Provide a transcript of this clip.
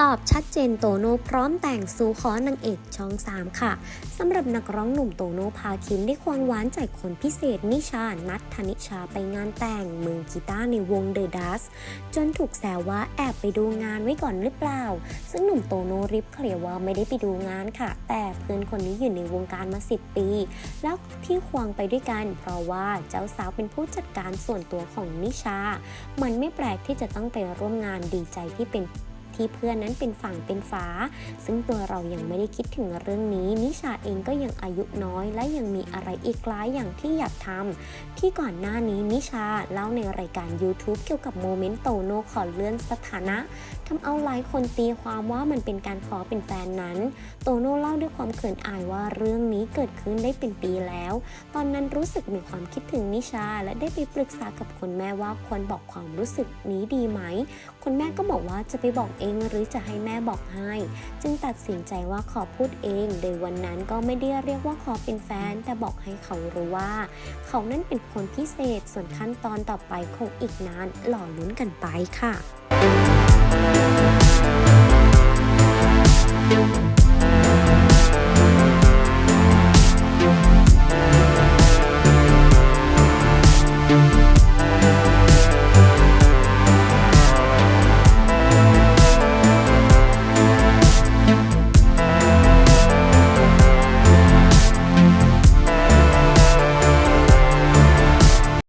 ตอบชัดเจนโตโน่พร้อมแต่งสู่ขอนางเอกช่อง 3 ค่ะสำหรับนักร้องหนุ่มโตโน่พาคิมได้ควงหวานใจคนพิเศษนิชา นัทธนิชาไปงานแต่งมือกีตาร์ในวง The Dust จนถูกแซวว่าแอบไปดูงานไว้ก่อนหรือเปล่า ซึ่งหนุ่มโตโน่ริบเคลียร์ว่าไม่ได้ไปดูงานค่ะ แต่เพื่อนคนนี้อยู่ในวงการมา 10 ปี แล้วที่ควงไปด้วยกัน เพราะว่าเจ้าสาวเป็นผู้จัดการส่วนตัวของนิชา มันไม่แปลกที่จะต้องไปร่วมงานดีใจที่เป็น ที่เพื่อนนั้นเป็นฝั่งเป็นฝา ซึ่งตัวเรายังไม่ได้คิดถึงเรื่องนี้ นิชาเองก็ยังอายุน้อย และยังมีอะไรอีกหลายอย่างที่อยากทำที่ก่อนหน้านี้นิชาเล่าในรายการ YouTube เกี่ยวกับโมเมนต์โตโน่ขอเลื่อนสถานะทำเอาหลายคนตีความว่ามันเป็นการขอเป็นแฟนนั้น โตโน่เล่าด้วยความเขินอายว่าเรื่องนี้เกิดขึ้นได้เป็นปีแล้ว ตอนนั้นรู้สึกมีความคิดถึงนิชา และได้ไปปรึกษากับคุณแม่ว่าควรบอกความรู้สึกนี้ดีไหม คุณแม่ก็บอกว่าจะไปบอกเองหรือจะให้แม่บอกให้ จึงตัดสินใจว่าขอพูดเอง โดยวันนั้นก็ไม่ได้เรียกว่าขอเป็นแฟน แต่บอกให้เขารู้ว่า เขานั้นเป็นคนพิเศษส่วนขั้นตอนต่อไปคงอีกนานหล่อลุ้นกันไปค่ะ